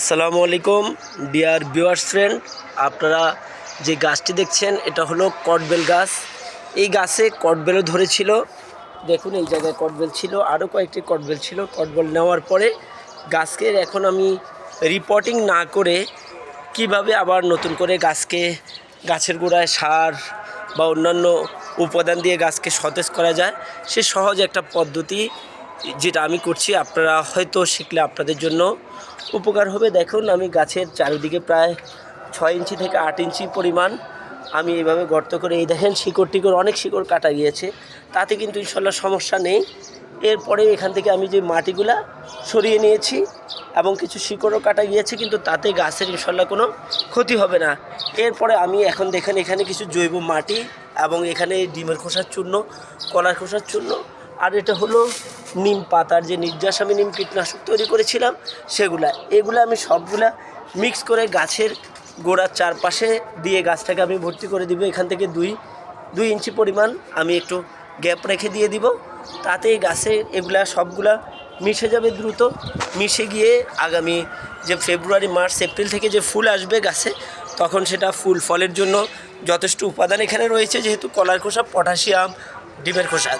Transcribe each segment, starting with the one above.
আসসালামু আলাইকুম, dear viewers friend. আপনারা যে গাছটি দেখছেন, এটা হলো কটবেল গাছ। এই গাছে কটবেলও ধরেছিল। দেখুন, এই জায়গায় কটবেল ছিল, আরও কয়েকটি কটবেল ছিল। কটবেল নেওয়ার পরে গাছকে এখন আমি রিপোর্টিং না করে কীভাবে আবার নতুন করে গাছকে, গাছের গোড়ায় সার বা অন্যান্য উপাদান দিয়ে গাছকে সতেজ করা যায়, সে সহজ একটা পদ্ধতি যেটা আমি করছি, আপনারা হয়তো শিখলে আপনাদের জন্য উপকার হবে। দেখুন, আমি গাছের চারিদিকে প্রায় ছয় ইঞ্চি থেকে আট ইঞ্চি পরিমাণ আমি এইভাবে গর্ত করে, এই দেখেন শিকড় টিকড় অনেক শিকড় কাটা গিয়েছে। তাতে কিন্তু ইনশাল্লাহ সমস্যা নেই। এরপরে এখান থেকে আমি যে মাটিগুলা সরিয়ে নিয়েছি এবং কিছু শিকড়ও কাটা গিয়েছে, কিন্তু তাতে গাছের ইনশাল্লাহ কোনো ক্ষতি হবে না। এরপরে আমি এখন দেখেন এখানে কিছু জৈব মাটি এবং এখানে ডিমের খোসার চূর্ণ, কলার খোসার চূর্ণ আর এটা হলো নিম পাতার যে নির্যাস আমি নিম কীটনাশক তৈরি করেছিলাম, সেগুলা। এগুলো আমি সবগুলা মিক্স করে গাছের গোড়ার চারপাশে দিয়ে গাছটাকে আমি ভর্তি করে দিব। এখান থেকে দুই দুই ইঞ্চি পরিমাণ আমি একটু গ্যাপ রেখে দিয়ে দিব। তাতে গাছে এগুলা সবগুলা মিশে যাবে দ্রুত। মিশে গিয়ে আগামী যে ফেব্রুয়ারি, মার্চ, এপ্রিল থেকে যে ফুল আসবে গাছে, তখন সেটা ফুল ফলের জন্য যথেষ্ট উপাদান এখানে রয়েছে, যেহেতু কলার খোসা, পটাশিয়াম, ডিমের খোসা।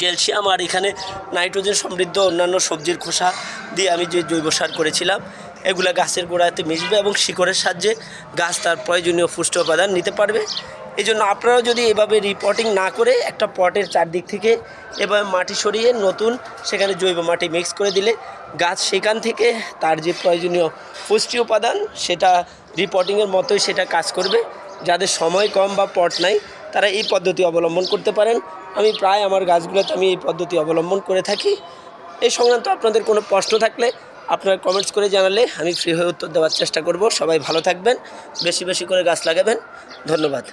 ক্যালসিয়াম আর এখানে নাইট্রোজেন সমৃদ্ধ অন্যান্য সবজির খোসা দিয়ে আমি যে জৈব সার করেছিলাম, এগুলা গাছের গোড়াতে মিশবে এবং শিকড়ের সাহায্যে গাছ তার প্রয়োজনীয় পুষ্টি উপাদান নিতে পারবে। এই জন্য আপনারাও যদি এভাবে রিপোর্টিং না করে একটা পটের চারদিক থেকে এভাবে মাটি সরিয়ে নতুন সেখানে জৈব মাটি মিক্স করে দিলে গাছ সেখান থেকে তার যে প্রয়োজনীয় পুষ্টি উপাদান সেটা রিপোর্টিংয়ের মতোই সেটা কাজ করবে। যাদের সময় কম বা পট নাই, তারা এই পদ্ধতি অবলম্বন করতে পারেন। আমি প্রায় আমার গাছগুলোতে আমি এই পদ্ধতি অবলম্বন করে থাকি। এই সংক্রান্ত আপনাদের কোনো প্রশ্ন থাকলে আপনারা কমেন্টস করে জানালে আমি ফ্রি হয়ে উত্তর দেওয়ার চেষ্টা করব। সবাই ভালো থাকবেন, বেশি বেশি করে গাছ লাগাবেন। ধন্যবাদ।